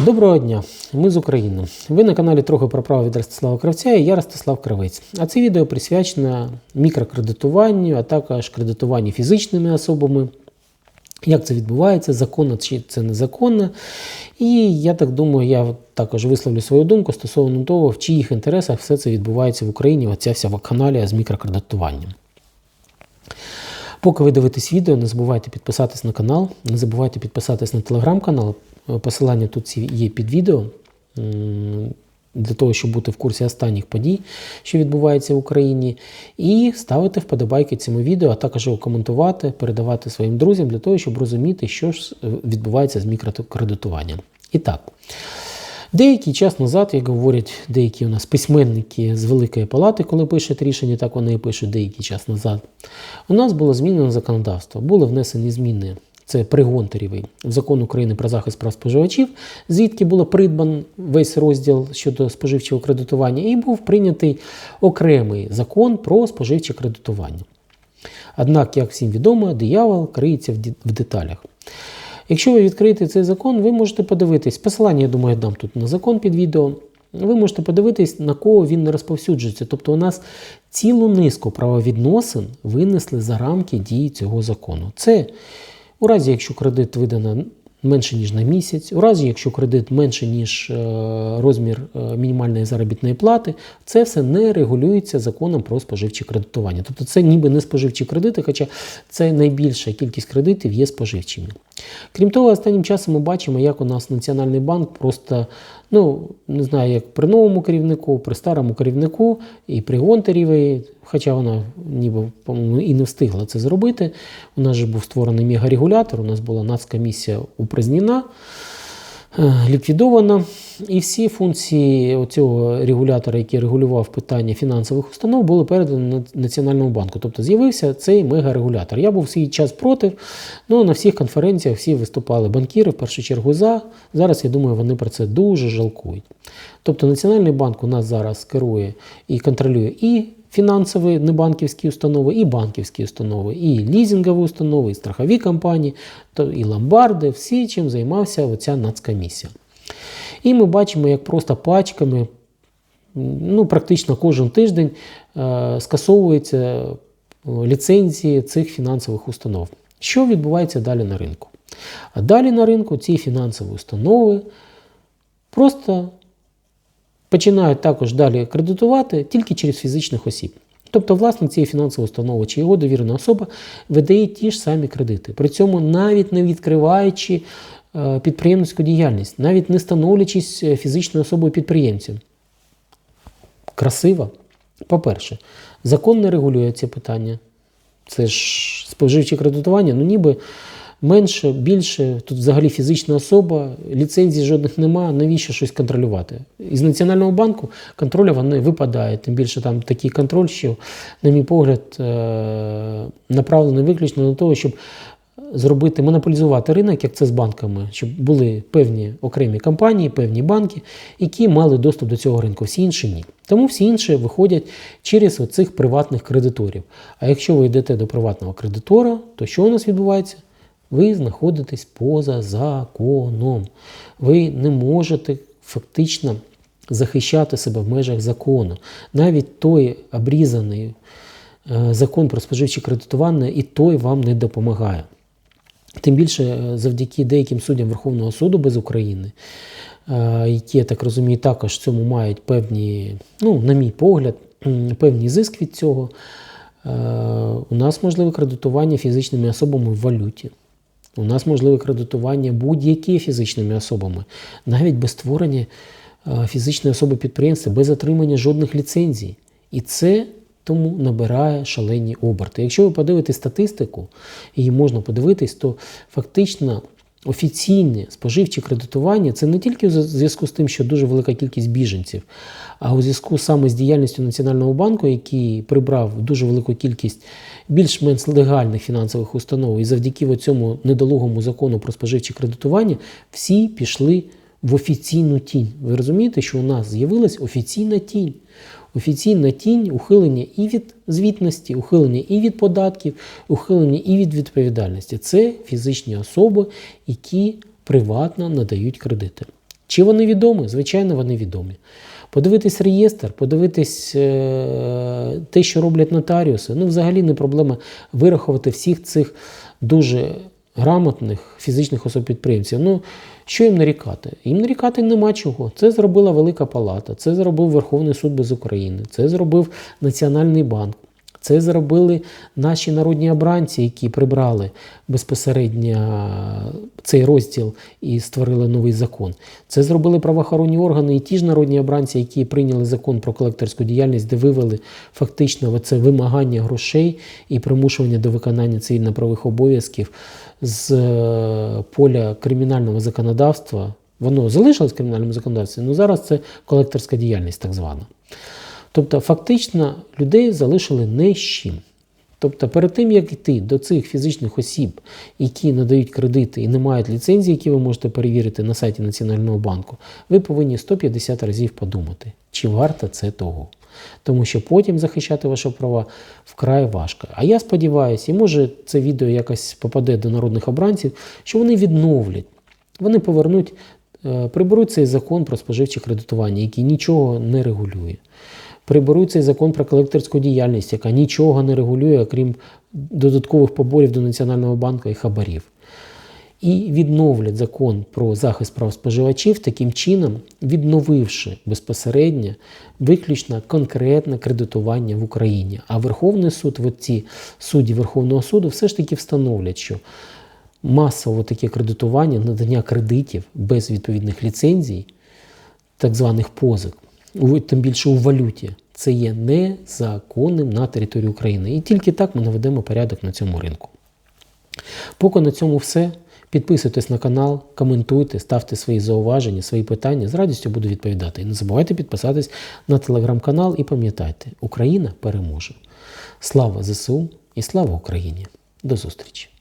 Доброго дня, ми з України. Ви на каналі трохи про право від Ростислава Кравця і я Ростислав Кравець. А це відео присвячено мікрокредитуванню, а також кредитуванню фізичними особами. Як це відбувається, законно чи це незаконно. І я так думаю, я також висловлю свою думку стосовно того, в чиїх інтересах все це відбувається в Україні, оця вся вакханалія з мікрокредитуванням. Поки ви дивитесь відео, не забувайте підписатись на канал, не забувайте підписатись на телеграм-канал. Посилання тут є під відео для того, щоб бути в курсі останніх подій, що відбувається в Україні, і ставити вподобайки цьому відео, а також його коментувати, передавати своїм друзям для того, щоб розуміти, що ж відбувається з мікрокредитуванням. І так. Деякий час назад, як говорять деякі у нас письменники з Великої Палати, коли пишуть рішення, так вони і пишуть деякий час назад, у нас було змінено законодавство, були внесені зміни. Це пригонтерівий в закон України про захист прав споживачів, звідки було придбан весь розділ щодо споживчого кредитування, і був прийнятий окремий закон про споживче кредитування. Однак, як всім відомо, диявол криється в деталях. Якщо ви відкриєте цей закон, ви можете подивитись. Посилання, я думаю, я дам тут на закон під відео. Ви можете подивитись, на кого він не розповсюджується. Тобто, у нас цілу низку правовідносин винесли за рамки дії цього закону. Це у разі, якщо кредит видано менше ніж на місяць, у разі, якщо кредит менше ніж е, розмір е, мінімальної заробітної плати, це все не регулюється законом про споживче кредитування. Тобто це ніби не споживчі кредити, хоча це найбільша кількість кредитів є споживчими. Крім того, останнім часом ми бачимо, як у нас Національний банк просто, ну не знаю, як при новому керівнику, при старому керівнику і при Гонтарєвій, хоча вона ніби по-моєму, і не встигла це зробити. У нас же був створений мегарегулятор, у нас була нацкомісія упразнена, е, ліквідована. І всі функції цього регулятора, який регулював питання фінансових установ, були передані на Національному банку. Тобто з'явився цей мегарегулятор. Я був свій час проти, ну на всіх конференціях всі виступали банкіри, в першу чергу за. Зараз я думаю, вони про це дуже жалкують. Тобто Національний банк у нас зараз керує і контролює і фінансові небанківські установи, і банківські установи, і лізингові установи, і страхові компанії, то і ломбарди, всі, чим займався оця нацкомісія. І ми бачимо, як просто пачками, ну, практично кожен тиждень е, скасовуються е, ліцензії цих фінансових установ. Що відбувається далі на ринку? А далі на ринку ці фінансові установи просто починають також далі кредитувати тільки через фізичних осіб. Тобто, власник цієї фінансової установи чи його довірена особа видає ті ж самі кредити. При цьому навіть не відкриваючи підприємницьку діяльність, навіть не становлячись е, фізичною особою підприємцем. Красиво. По-перше, закон не регулює ці питання. Це ж споживче кредитування, ну ніби менше, більше, тут взагалі фізична особа, ліцензій жодних нема, навіщо щось контролювати? Із Національного банку контролю вони випадає, тим більше там такий контроль, що, на мій погляд, е, направлений виключно на того, щоб зробити, монополізувати ринок, як це з банками, щоб були певні окремі компанії, певні банки, які мали доступ до цього ринку, всі інші ні. Тому всі інші виходять через оцих приватних кредиторів. А якщо ви йдете до приватного кредитора, то що у нас відбувається? Ви знаходитесь поза законом. Ви не можете фактично захищати себе в межах закону. Навіть той обрізаний е, закон про споживче кредитування і той вам не допомагає. Тим більше е, завдяки деяким суддям Верховного суду без України, е, які, я так розумію, також цьому мають певні, ну, на мій погляд, м, певний зиск від цього. Е, У нас можливе кредитування фізичними особами в валюті. У нас можливе кредитування будь-які фізичними особами, навіть без створення фізичної особи підприємства, без отримання жодних ліцензій. І це тому набирає шалені оберти. Якщо ви подивитесь статистику, її можна подивитись, то фактично офіційне споживче кредитування це не тільки в зв'язку з тим, що дуже велика кількість біженців, а у зв'язку саме з діяльністю Національного банку, який прибрав дуже велику кількість більш-менш легальних фінансових установ, і завдяки цьому недолугому закону про споживче кредитування всі пішли в офіційну тінь. Ви розумієте, що у нас з'явилась офіційна тінь. Офіційна тінь ухилення і від звітності, ухилення і від податків, ухилення і від відповідальності. Це фізичні особи, які приватно надають кредити. Чи вони відомі? Звичайно, вони відомі. Подивитись реєстр, подивитись е, те, що роблять нотаріуси. Ну, взагалі не проблема вирахувати всіх цих дуже грамотних фізичних особ-підприємців. Ну, що їм нарікати? Їм нарікати нема чого. Це зробила Велика Палата, це зробив Верховний суд без України, це зробив Національний банк. Це зробили наші народні обранці, які прибрали безпосередньо цей розділ і створили новий закон. Це зробили правоохоронні органи і ті ж народні обранці, які прийняли закон про колекторську діяльність, де вивели фактично це вимагання грошей і примушування до виконання цивільно-правових обов'язків з е, поля кримінального законодавства. Воно залишилось в кримінальному законодавстві, але зараз це колекторська діяльність так звана. Тобто, фактично, людей залишили не з чим. Тобто, перед тим, як йти до цих фізичних осіб, які надають кредити і не мають ліцензії, які ви можете перевірити на сайті Національного банку, ви повинні 150 разів подумати, чи варто це того. Тому що потім захищати ваші права вкрай важко. А я сподіваюся, і може це відео якось попаде до народних обранців, що вони відновлять, вони повернуть, е, приберуть цей закон про споживче кредитування, який нічого не регулює приберуть цей закон про колекторську діяльність, яка нічого не регулює, окрім додаткових поборів до Національного банку і хабарів. І відновлять закон про захист прав споживачів таким чином, відновивши безпосередньо виключно конкретне кредитування в Україні. А Верховний суд, от ці судді Верховного суду, все ж таки встановлять, що масово таке кредитування, надання кредитів без відповідних ліцензій, так званих позик, тим більше у валюті, це є незаконним на території України. І тільки так ми наведемо порядок на цьому ринку. Поки на цьому все. Підписуйтесь на канал, коментуйте, ставте свої зауваження, свої питання. З радістю буду відповідати. І не забувайте підписатись на телеграм-канал і пам'ятайте, Україна переможе. Слава ЗСУ і слава Україні! До зустрічі!